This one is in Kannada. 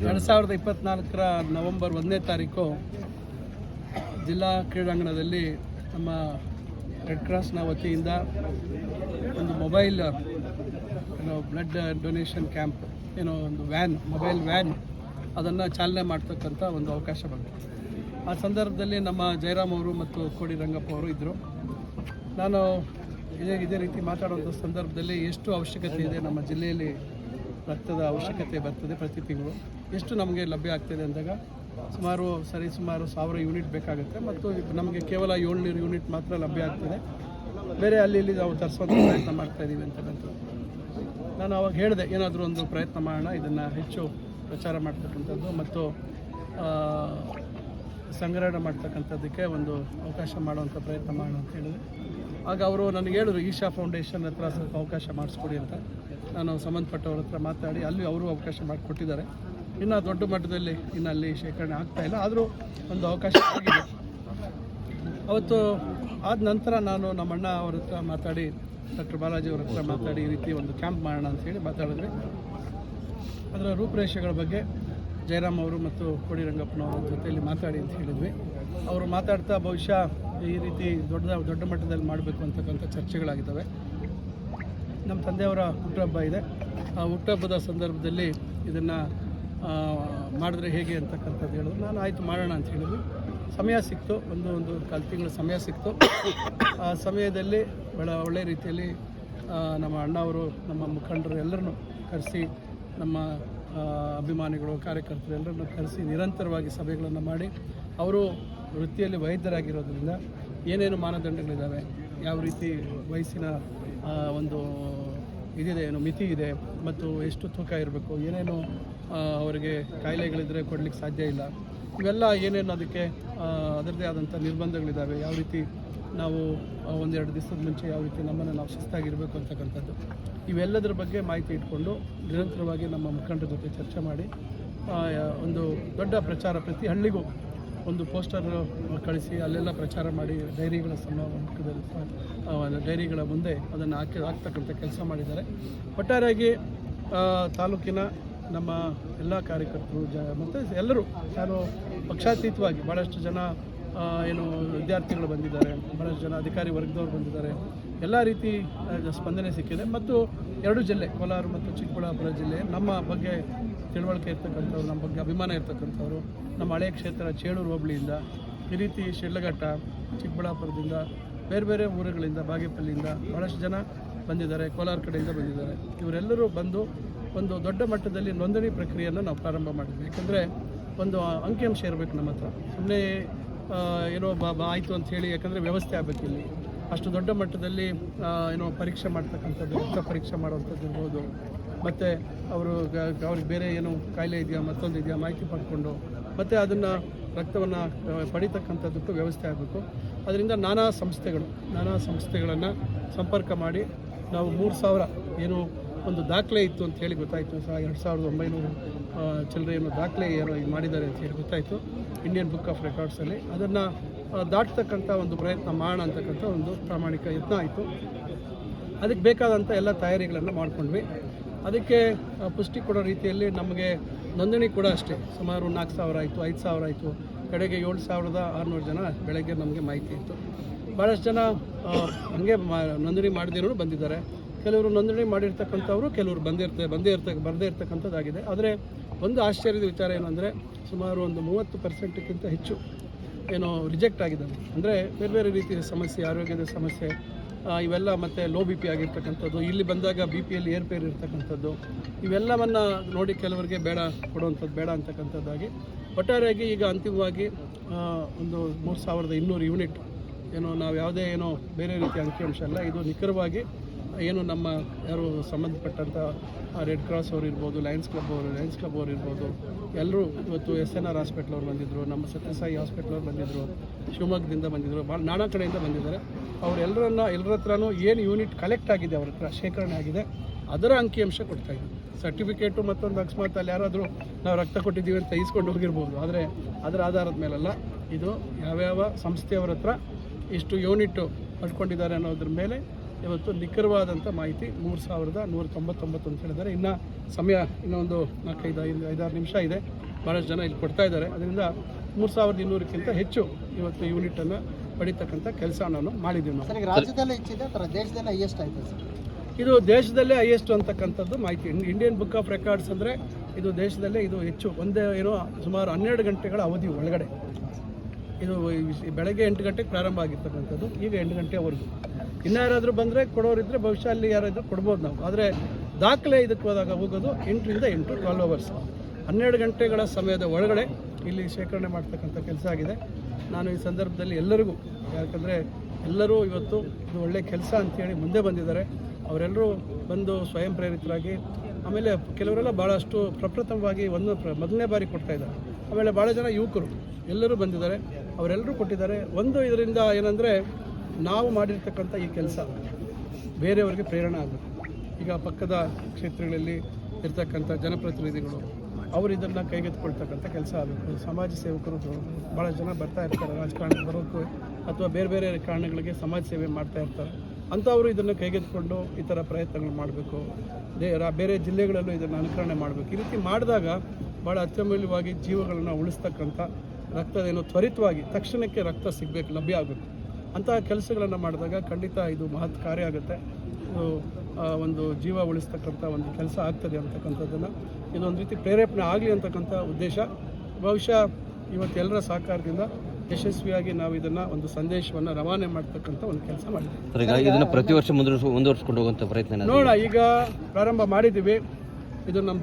ಎರಡು ಸಾವಿರದ ಇಪ್ಪತ್ನಾಲ್ಕರ ನವೆಂಬರ್ ಒಂದನೇ ತಾರೀಕು ಜಿಲ್ಲಾ ಕ್ರೀಡಾಂಗಣದಲ್ಲಿ ನಮ್ಮ ರೆಡ್ ಕ್ರಾಸ್ನ ವತಿಯಿಂದ ಒಂದು ಮೊಬೈಲ್ ಏನೋ ಬ್ಲಡ್ ಡೊನೇಷನ್ ಕ್ಯಾಂಪ್ ಏನೋ ಒಂದು ವ್ಯಾನ್ ಮೊಬೈಲ್ ವ್ಯಾನ್ ಅದನ್ನು ಚಾಲನೆ ಮಾಡ್ತಕ್ಕಂಥ ಒಂದು ಅವಕಾಶ ಬಂತು. ಆ ಸಂದರ್ಭದಲ್ಲಿ ನಮ್ಮ ಜಯರಾಮ್ ಅವರು ಮತ್ತು ಕೋಡಿ ರಂಗಪ್ಪ ಅವರು ಇದ್ದರು ನಾನು ಇದೇ ಇದೇ ರೀತಿ ಮಾತಾಡುವಂಥ ಸಂದರ್ಭದಲ್ಲಿ ಎಷ್ಟು ಅವಶ್ಯಕತೆ ಇದೆ ನಮ್ಮ ಜಿಲ್ಲೆಯಲ್ಲಿ ರಕ್ತದ ಅವಶ್ಯಕತೆ ಬರ್ತದೆ ಪ್ರತಿ ತಿಂಗಳು? ಎಷ್ಟು ನಮಗೆ ಲಭ್ಯ ಆಗ್ತದೆ ಅಂದಾಗ ಸುಮಾರು ಸರಿ ಸುಮಾರು ಸಾವಿರ ಯೂನಿಟ್ ಬೇಕಾಗುತ್ತೆ ಮತ್ತು ನಮಗೆ ಕೇವಲ ಏಳ್ನೂರು ಯೂನಿಟ್ ಮಾತ್ರ ಲಭ್ಯ ಆಗ್ತದೆ. ಬೇರೆ ಅಲ್ಲಿ ಇಲ್ಲಿ ನಾವು ತರಿಸುವಂಥ ಪ್ರಯತ್ನ ಮಾಡ್ತಾ ಇದ್ದೀವಿ ಅಂತಕ್ಕಂಥದ್ದು ನಾನು ಅವಾಗ ಹೇಳಿದೆ, ಏನಾದರೂ ಒಂದು ಪ್ರಯತ್ನ ಮಾಡೋಣ, ಇದನ್ನು ಹೆಚ್ಚು ಪ್ರಚಾರ ಮಾಡ್ತಕ್ಕಂಥದ್ದು ಮತ್ತು ಸಂಗ್ರಹಣೆ ಮಾಡ್ತಕ್ಕಂಥದ್ದಕ್ಕೆ ಒಂದು ಅವಕಾಶ ಮಾಡುವಂಥ ಪ್ರಯತ್ನ ಮಾಡೋಣ ಅಂತ ಹೇಳಿದೆ ಆಗ ಅವರು ನನಗೆ ಹೇಳಿದ್ರು, ಈಶಾ ಫೌಂಡೇಶನ್ ಹತ್ರ ಸ್ವಲ್ಪ ಅವಕಾಶ ಮಾಡಿಸ್ಕೊಡಿ ಅಂತ. ನಾನು ಸಂಬಂಧಪಟ್ಟವ್ರ ಹತ್ರ ಮಾತಾಡಿ, ಅಲ್ಲಿ ಅವರು ಅವಕಾಶ ಮಾಡಿಕೊಟ್ಟಿದ್ದಾರೆ. ಇನ್ನು ದೊಡ್ಡ ಮಟ್ಟದಲ್ಲಿ ಇನ್ನು ಅಲ್ಲಿ ಶೇಖರಣೆ ಆಗ್ತಾಯಿಲ್ಲ ಆದರೂ ಒಂದು ಅವಕಾಶ ಆಗಿದೆ. ಅವತ್ತು ಆದ ನಂತರ ನಾನು ನಮ್ಮಣ್ಣ ಅವ್ರ ಹತ್ರ ಮಾತಾಡಿ, ಡಾಕ್ಟರ್ ಬಾಲಾಜಿ ಅವ್ರ ಹತ್ರ ಮಾತಾಡಿ ಈ ರೀತಿ ಒಂದು ಕ್ಯಾಂಪ್ ಮಾಡೋಣ ಅಂತ ಹೇಳಿ ಮಾತಾಡಿದ್ವಿ. ಅದರ ರೂಪುರೇಷೆಗಳ ಬಗ್ಗೆ ಜಯರಾಮ್ ಅವರು ಮತ್ತು ಕೋಡಿ ರಂಗಪ್ಪನವರ ಜೊತೆಯಲ್ಲಿ ಮಾತಾಡಿ ಅಂತ ಹೇಳಿದ್ವಿ. ಅವರು ಮಾತಾಡ್ತಾ ಬಹುಶಃ ಈ ರೀತಿ ದೊಡ್ಡ ದೊಡ್ಡ ಮಟ್ಟದಲ್ಲಿ ಮಾಡಬೇಕು ಅಂತಕ್ಕಂಥ ಚರ್ಚೆಗಳಾಗಿದ್ದಾವೆ. ನಮ್ಮ ತಂದೆಯವರ ಹುಟ್ಟುಹಬ್ಬ ಇದೆ. ಆ ಹುಟ್ಟುಹಬ್ಬದ ಸಂದರ್ಭದಲ್ಲಿ ಇದನ್ನು ಮಾಡಿದ್ರೆ ಹೇಗೆ ಅಂತಕ್ಕಂಥದ್ದು ಹೇಳಿದ್ರು ನಾನು ಆಯಿತು ಮಾಡೋಣ ಅಂತ ಹೇಳಿದ್ವಿ. ಸಮಯ ಸಿಕ್ತು, ಒಂದು ಒಂದು ಕಾಲು ತಿಂಗಳ ಸಮಯ ಸಿಕ್ತು. ಆ ಸಮಯದಲ್ಲಿ ಬಹಳ ಒಳ್ಳೆಯ ರೀತಿಯಲ್ಲಿ ನಮ್ಮ ಅಣ್ಣವರು, ನಮ್ಮ ಮುಖಂಡರು ಎಲ್ಲರನ್ನು ಕರೆಸಿ ನಮ್ಮ ಅಭಿಮಾನಿಗಳು, ಕಾರ್ಯಕರ್ತರು ಎಲ್ಲರನ್ನು ಕರೆಸಿ ನಿರಂತರವಾಗಿ ಸಭೆಗಳನ್ನು ಮಾಡಿ ಅವರು ವೃತ್ತಿಯಲ್ಲಿ ವೈದ್ಯರಾಗಿರೋದ್ರಿಂದ ಏನೇನು ಮಾನದಂಡಗಳಿದ್ದಾವೆ, ಯಾವ ರೀತಿ ವಯಸ್ಸಿನ ಒಂದು ಇದಿದೆ, ಏನು ಮಿತಿ ಇದೆ ಮತ್ತು ಎಷ್ಟು ತೂಕ ಇರಬೇಕು, ಏನೇನು ಅವರಿಗೆ ಕಾಯಿಲೆಗಳಿದ್ದರೆ ಕೊಡಲಿಕ್ಕೆ ಸಾಧ್ಯ ಇಲ್ಲ, ಇವೆಲ್ಲ ಏನೇನು ಅದಕ್ಕೆ ಅದರದೇ ಆದಂಥ ನಿರ್ಬಂಧಗಳಿದ್ದಾವೆ, ಯಾವ ರೀತಿ ನಾವು ಒಂದೆರಡು ದಿವಸದ ಮುಂಚೆ ಯಾವ ರೀತಿ ನಮ್ಮನ್ನು ನಾವು ಶಿಸ್ತಾಗಿರಬೇಕು ಅಂತಕ್ಕಂಥದ್ದು ಇವೆಲ್ಲದರ ಬಗ್ಗೆ ಮಾಹಿತಿ ಇಟ್ಕೊಂಡು ನಿರಂತರವಾಗಿ ನಮ್ಮ ಮುಖಂಡರ ಜೊತೆ ಚರ್ಚೆ ಮಾಡಿ ಒಂದು ದೊಡ್ಡ ಪ್ರಚಾರ ಪ್ರತಿ ಹಳ್ಳಿಗೂ ಒಂದು ಪೋಸ್ಟರ್ ಕಳಿಸಿ, ಅಲ್ಲೆಲ್ಲ ಪ್ರಚಾರ ಮಾಡಿ ಡೈರಿಗಳ ಸಮಾವೇಶದಲ್ಲಿ ಡೈರಿಗಳ ಮುಂದೆ ಅದನ್ನು ಹಾಕಿ, ಹಾಕ್ತಕ್ಕಂಥ ಕೆಲಸ ಮಾಡಿದ್ದಾರೆ. ಒಟ್ಟಾರೆಯಾಗಿ ತಾಲೂಕಿನ ನಮ್ಮ ಎಲ್ಲ ಕಾರ್ಯಕರ್ತರು ಜ, ಮತ್ತು ಎಲ್ಲರೂ ನಾನು ಪಕ್ಷಾತೀತವಾಗಿ ಭಾಳಷ್ಟು ಜನ ಏನು ವಿದ್ಯಾರ್ಥಿಗಳು ಬಂದಿದ್ದಾರೆ, ಬಹಳಷ್ಟು ಜನ ಅಧಿಕಾರಿ ವರ್ಗದವರು ಬಂದಿದ್ದಾರೆ. ಎಲ್ಲ ರೀತಿ ಸ್ಪಂದನೆ ಸಿಕ್ಕಿದೆ. ಮತ್ತು ಎರಡು ಜಿಲ್ಲೆ, ಕೋಲಾರ ಮತ್ತು ಚಿಕ್ಕಬಳ್ಳಾಪುರ ಜಿಲ್ಲೆ, ನಮ್ಮ ಬಗ್ಗೆ ತಿಳುವಳಿಕೆ ಇರ್ತಕ್ಕಂಥವ್ರು, ನಮ್ಮ ಬಗ್ಗೆ ಅಭಿಮಾನ ಇರ್ತಕ್ಕಂಥವ್ರು, ನಮ್ಮ ಹಳೆಯ ಕ್ಷೇತ್ರ ಚೇಳೂರು ಹೋಬಳಿಯಿಂದ, ಈ ರೀತಿ ಶಿಡ್ಲಘಟ್ಟ, ಚಿಕ್ಕಬಳ್ಳಾಪುರದಿಂದ, ಬೇರೆ ಬೇರೆ ಊರುಗಳಿಂದ, ಬಾಗೇಪಲ್ಲಿಯಿಂದ ಭಾಳಷ್ಟು ಜನ ಬಂದಿದ್ದಾರೆ, ಕೋಲಾರ ಕಡೆಯಿಂದ ಬಂದಿದ್ದಾರೆ. ಇವರೆಲ್ಲರೂ ಬಂದು ಒಂದು ದೊಡ್ಡ ಮಟ್ಟದಲ್ಲಿ ನೋಂದಣಿ ಪ್ರಕ್ರಿಯೆಯನ್ನು ನಾವು ಪ್ರಾರಂಭ ಮಾಡಿದ್ವಿ. ಯಾಕಂದರೆ ಒಂದು ಅಂಕಿಅಂಶ ಇರಬೇಕು ನಮ್ಮ ಹತ್ರ. ಸುಮ್ಮನೆ ಏನೋ ಬಾ ಆಯಿತು ಅಂತ ಹೇಳಿ, ಯಾಕಂದರೆ ವ್ಯವಸ್ಥೆ ಆಗಬೇಕು ಇಲ್ಲಿ. ಅಷ್ಟು ದೊಡ್ಡ ಮಟ್ಟದಲ್ಲಿ ಏನೋ ಪರೀಕ್ಷೆ ಮಾಡ್ತಕ್ಕಂಥದ್ದು ರಕ್ತ ಪರೀಕ್ಷೆ ಮಾಡುವಂಥದ್ದು ಇರ್ಬೋದು. ಮತ್ತು ಅವರು ಅವ್ರಿಗೆ ಬೇರೆ ಏನು ಕಾಯಿಲೆ ಇದೆಯಾ, ಮತ್ತೊಂದು ಇದೆಯಾ ಮಾಹಿತಿ ಪಡ್ಕೊಂಡು, ಮತ್ತು ಅದನ್ನು ರಕ್ತವನ್ನು ಪಡಿತಕ್ಕಂಥದ್ದಕ್ಕೂ ವ್ಯವಸ್ಥೆ ಆಗಬೇಕು. ಅದರಿಂದ ನಾನಾ ಸಂಸ್ಥೆಗಳು, ನಾನಾ ಸಂಸ್ಥೆಗಳನ್ನು ಸಂಪರ್ಕ ಮಾಡಿ ನಾವು ಮೂರು ಸಾವಿರ ಏನು ಒಂದು ದಾಖಲೆ ಇತ್ತು ಅಂತ ಹೇಳಿ ಗೊತ್ತಾಯಿತು. ಸಹ ಎರಡು ಸಾವಿರದ ಒಂಬೈನೂರು ಚಿಲ್ಲರೆ ಏನೋ ದಾಖಲೆ ಏನೋ ಮಾಡಿದ್ದಾರೆ ಅಂತ ಹೇಳಿ ಗೊತ್ತಾಯಿತು. ಇಂಡಿಯನ್ ಬುಕ್ ಆಫ್ ರೆಕಾರ್ಡ್ಸಲ್ಲಿ ಅದನ್ನು ದಾಟ್ತಕ್ಕಂಥ ಒಂದು ಪ್ರಯತ್ನ ಮಾಡೋಣ ಅಂತಕ್ಕಂಥ ಒಂದು ಪ್ರಾಮಾಣಿಕ ಯತ್ನ ಆಯಿತು. ಅದಕ್ಕೆ ಬೇಕಾದಂಥ ಎಲ್ಲ ತಯಾರಿಗಳನ್ನು ಮಾಡಿಕೊಂಡ್ವಿ. ಅದಕ್ಕೆ ಪುಷ್ಟಿ ಕೊಡೋ ರೀತಿಯಲ್ಲಿ ನಮಗೆ ನೋಂದಣಿ ಕೂಡ ಅಷ್ಟೇ. ಸುಮಾರು ನಾಲ್ಕು ಸಾವಿರ ಆಯಿತು, ಐದು ಸಾವಿರ ಆಯಿತು. ಕಡೆಗೆ ಏಳು ಸಾವಿರದ ಆರುನೂರು ಜನ ಬೆಳಗ್ಗೆ ನಮಗೆ ಮಾಹಿತಿ ಇತ್ತು. ಭಾಳಷ್ಟು ಜನ ಹಂಗೆ ನೋಂದಣಿ ಮಾಡದಿರೋರು ಬಂದಿದ್ದಾರೆ. ಕೆಲವರು ನೋಂದಣಿ ಮಾಡಿರ್ತಕ್ಕಂಥವ್ರು ಕೆಲವರು ಬಂದಿರ್ತಾರೆ ಬಂದೇ ಇರ್ತಕ್ಕ ಬರದೇ ಇರ್ತಕ್ಕಂಥದ್ದಾಗಿದೆ. ಆದರೆ ಒಂದು ಆಶ್ಚರ್ಯದ ವಿಚಾರ ಏನಂದರೆ ಸುಮಾರು ಒಂದು ಮೂವತ್ತು ಪರ್ಸೆಂಟ್ಗಿಂತ ಹೆಚ್ಚು ಏನೋ ರಿಜೆಕ್ಟ್ ಆಗಿದೆ ಅಂದರೆ ಬೇರೆ ಬೇರೆ ರೀತಿಯ ಸಮಸ್ಯೆ, ಆರೋಗ್ಯದ ಸಮಸ್ಯೆ ಇವೆಲ್ಲ ಮತ್ತು ಲೋ ಬಿ ಪಿ ಆಗಿರ್ತಕ್ಕಂಥದ್ದು, ಇಲ್ಲಿ ಬಂದಾಗ ಬಿ ಪಿಯಲ್ಲಿ ಏರ್ಪೇರ್ ಇರ್ತಕ್ಕಂಥದ್ದು, ಇವೆಲ್ಲವನ್ನು ನೋಡಿ ಕೆಲವರಿಗೆ ಬೇಡ, ಕೊಡುವಂಥದ್ದು ಬೇಡ ಅಂತಕ್ಕಂಥದ್ದಾಗಿ. ಒಟ್ಟಾರೆಯಾಗಿ ಈಗ ಅಂತಿಮವಾಗಿ ಒಂದು ಮೂರು ಸಾವಿರದ ಇನ್ನೂರು ಯೂನಿಟ್ ಏನು ನಾವು ಯಾವುದೇ ಏನೋ ಬೇರೆ ರೀತಿಯ ಅಂಕಿಅಂಶ ಅಲ್ಲ, ಇದು ನಿಖರವಾಗಿ ಏನು ನಮ್ಮ ಯಾರು ಸಂಬಂಧಪಟ್ಟಂಥ ರೆಡ್ ಕ್ರಾಸ್ ಅವರು ಇರ್ಬೋದು ಲಯನ್ಸ್ ಕ್ಲಬ್ ಅವರು ಲಯನ್ಸ್ ಕ್ಲಬ್ ಅವರು ಇರ್ಬೋದು, ಎಲ್ಲರೂ ಇವತ್ತು ಎಸ್ ಎನ್ ಆರ್ ಹಾಸ್ಪಿಟ್ಲ್ ಅವ್ರು ಬಂದಿದ್ದರು ನಮ್ಮ ಸತ್ಯಸಾಯಿ ಹಾಸ್ಪಿಟ್ಲ್ ಅವ್ರು ಬಂದಿದ್ದರು ಶಿವಮೊಗ್ಗದಿಂದ ಬಂದಿದ್ದರು ಭಾಳ ನಾನಾ ಕಡೆಯಿಂದ ಬಂದಿದ್ದಾರೆ. ಅವರೆಲ್ಲರನ್ನ ಎಲ್ಲರ ಹತ್ರನೂ ಏನು ಯೂನಿಟ್ ಕಲೆಕ್ಟ್ ಆಗಿದೆ ಅವ್ರ ಹತ್ರ, ಶೇಖರಣೆ ಆಗಿದೆ, ಅದರ ಅಂಕಿಅಂಶ ಕೊಡ್ತಾ ಇದ್ದೀವಿ ಸರ್ಟಿಫಿಕೇಟು ಮತ್ತೊಂದು ಅಕಸ್ಮಾತ್ ಅಲ್ಲಿ ಯಾರಾದರೂ ನಾವು ರಕ್ತ ಕೊಟ್ಟಿದ್ದೀವಿ ಅಂತ ಇಸ್ಕೊಂಡು ಹೋಗಿರ್ಬೋದು, ಆದರೆ ಅದರ ಆಧಾರದ ಮೇಲಲ್ಲ, ಇದು ಯಾವ್ಯಾವ ಸಂಸ್ಥೆಯವರ ಹತ್ರ ಇಷ್ಟು ಯೂನಿಟ್ಟು ಪಡ್ಕೊಂಡಿದ್ದಾರೆ ಅನ್ನೋದ್ರ ಮೇಲೆ ಇವತ್ತು ನಿಖರವಾದಂಥ ಮಾಹಿತಿ ಮೂರು ಸಾವಿರದ ನೂರ ತೊಂಬತ್ತೊಂಬತ್ತು ಅಂತ ಹೇಳಿದ್ದಾರೆ. ಇನ್ನು ಸಮಯ ಇನ್ನೊಂದು ನಾಲ್ಕೈದು ಐದು ಐದಾರು ನಿಮಿಷ ಇದೆ. ಭಾಳಷ್ಟು ಜನ ಇಲ್ಲಿ ಕೊಡ್ತಾ ಇದ್ದಾರೆ. ಅದರಿಂದ ಮೂರು ಸಾವಿರದ ಇನ್ನೂರಕ್ಕಿಂತ ಹೆಚ್ಚು ಇವತ್ತು ಯೂನಿಟನ್ನು ಪಡಿತಕ್ಕಂಥ ಕೆಲಸ ನಾನು ಮಾಡಿದ್ದೀನಿ ನಾವು. ರಾಜ್ಯದಲ್ಲೇ ದೇಶದಲ್ಲೇ ಹೈಯೆಸ್ಟ್ ಆಯ್ತು ಸರ್? ಇದು ದೇಶದಲ್ಲೇ ಹೈಯೆಸ್ಟ್ ಅಂತಕ್ಕಂಥದ್ದು ಮಾಹಿತಿ. ಇಂಡಿಯನ್ ಬುಕ್ ಆಫ್ ರೆಕಾರ್ಡ್ಸ್ ಅಂದರೆ ಇದು ದೇಶದಲ್ಲೇ ಇದು ಹೆಚ್ಚು. ಒಂದೇ ಏನೋ ಸುಮಾರು ಹನ್ನೆರಡು ಗಂಟೆಗಳ ಅವಧಿ ಒಳಗಡೆ. ಇದು ಬೆಳಗ್ಗೆ ಎಂಟು ಗಂಟೆಗೆ ಪ್ರಾರಂಭ ಆಗಿರ್ತಕ್ಕಂಥದ್ದು, ಈಗ ಎಂಟು ಗಂಟೆವರೆಗೂ. ಇನ್ನೂ ಯಾರಾದರೂ ಬಂದರೆ ಕೊಡೋರಿದ್ದರೆ ಬಹುಶಃ ಅಲ್ಲಿ ಯಾರಾದರೂ ಕೊಡ್ಬೋದು ನಾವು. ಆದರೆ ದಾಖಲೆ ಇದಕ್ಕೆ ಹೋದಾಗ ಹೋಗೋದು ಎಂಟರಿಂದ ಎಂಟು ಟ್ವೆಲ್ ಅವರ್ಸ್ ಹನ್ನೆರಡು ಗಂಟೆಗಳ ಸಮಯದ ಒಳಗಡೆ ಇಲ್ಲಿ ಶೇಖರಣೆ ಮಾಡ್ತಕ್ಕಂಥ ಕೆಲಸ ಆಗಿದೆ. ನಾನು ಈ ಸಂದರ್ಭದಲ್ಲಿ ಎಲ್ಲರಿಗೂ, ಯಾಕಂದರೆ ಎಲ್ಲರೂ ಇವತ್ತು ಇದು ಒಳ್ಳೆಯ ಕೆಲಸ ಅಂತೇಳಿ ಮುಂದೆ ಬಂದಿದ್ದಾರೆ. ಅವರೆಲ್ಲರೂ ಬಂದು ಸ್ವಯಂ ಪ್ರೇರಿತರಾಗಿ, ಆಮೇಲೆ ಕೆಲವರೆಲ್ಲ ಭಾಳಷ್ಟು ಪ್ರಪ್ರಥಮವಾಗಿ ಒಂದು ಮೊದಲನೇ ಬಾರಿ ಕೊಡ್ತಾ ಇದ್ದಾರೆ. ಆಮೇಲೆ ಭಾಳ ಜನ ಯುವಕರು ಎಲ್ಲರೂ ಬಂದಿದ್ದಾರೆ. ಅವರೆಲ್ಲರೂ ಕೊಟ್ಟಿದ್ದಾರೆ. ಒಂದು ಇದರಿಂದ ಏನಂದರೆ ನಾವು ಮಾಡಿರ್ತಕ್ಕಂಥ ಈ ಕೆಲಸ ಬೇರೆಯವರಿಗೆ ಪ್ರೇರಣೆ ಆಗುತ್ತೆ. ಈಗ ಪಕ್ಕದ ಕ್ಷೇತ್ರಗಳಲ್ಲಿ ಇರ್ತಕ್ಕಂಥ ಜನಪ್ರತಿನಿಧಿಗಳು ಅವರು ಇದನ್ನು ಕೈಗೆತ್ತಿಕೊಳ್ತಕ್ಕಂಥ ಕೆಲಸ ಆಗಬೇಕು ಸಮಾಜ ಸೇವಕರು ಭಾಳ ಜನ ಬರ್ತಾ ಇರ್ತಾರೆ ರಾಜಕಾರಣಕ್ಕೆ ಬರೋಕ್ಕೆ ಅಥವಾ ಬೇರೆ ಬೇರೆ ಕಾರಣಗಳಿಗೆ ಸಮಾಜ ಸೇವೆ ಮಾಡ್ತಾ ಇರ್ತಾರೆ. ಅಂಥವರು ಇದನ್ನು ಕೈಗೆತ್ತಿಕೊಂಡು ಈ ಥರ ಪ್ರಯತ್ನಗಳು ಮಾಡಬೇಕು. ಬೇರೆ ಜಿಲ್ಲೆಗಳಲ್ಲೂ ಇದನ್ನು ಅನುಕರಣೆ ಮಾಡಬೇಕು. ಈ ರೀತಿ ಮಾಡಿದಾಗ ಭಾಳ ಅತ್ಯಮೂಲ್ಯವಾಗಿ ಜೀವಗಳನ್ನು ಉಳಿಸ್ತಕ್ಕಂಥ ರಕ್ತದೇನು ತ್ವರಿತವಾಗಿ ತಕ್ಷಣಕ್ಕೆ ರಕ್ತ ಸಿಗಬೇಕು ಲಭ್ಯ ಆಗಬೇಕು ಅಂತಹ ಕೆಲಸಗಳನ್ನು ಮಾಡಿದಾಗ ಖಂಡಿತ ಇದು ಮಹತ್ ಕಾರ್ಯ ಆಗುತ್ತೆ. ಇದು ಒಂದು ಜೀವ ಉಳಿಸ್ತಕ್ಕಂಥ ಒಂದು ಕೆಲಸ ಆಗ್ತದೆ ಅಂತಕ್ಕಂಥದ್ದನ್ನು. ಇದೊಂದು ರೀತಿ ಪ್ರೇರೇಪಣೆ ಆಗಲಿ ಅಂತಕ್ಕಂಥ ಉದ್ದೇಶ. ಬಹುಶಃ ಇವತ್ತೆಲ್ಲರ ಸಹಕಾರದಿಂದ ಯಶಸ್ವಿಯಾಗಿ ನಾವು ಇದನ್ನು ಒಂದು ಸಂದೇಶವನ್ನು ರವಾನೆ ಮಾಡ್ತಕ್ಕಂಥ ಒಂದು ಕೆಲಸ ಮಾಡಿದ್ದೀವಿ. ಇದನ್ನ ಪ್ರತಿ ವರ್ಷ ಮುಂದುವರ್ಸ್ ಮುಂದುವರ್ಸ್ಕೊಂಡು ಹೋಗುವಂಥ ಪ್ರಯತ್ನ ನೋಡೋಣ ಈಗ ಪ್ರಾರಂಭ ಮಾಡಿದ್ದೀವಿ. ಇದು ನಮ್ಮ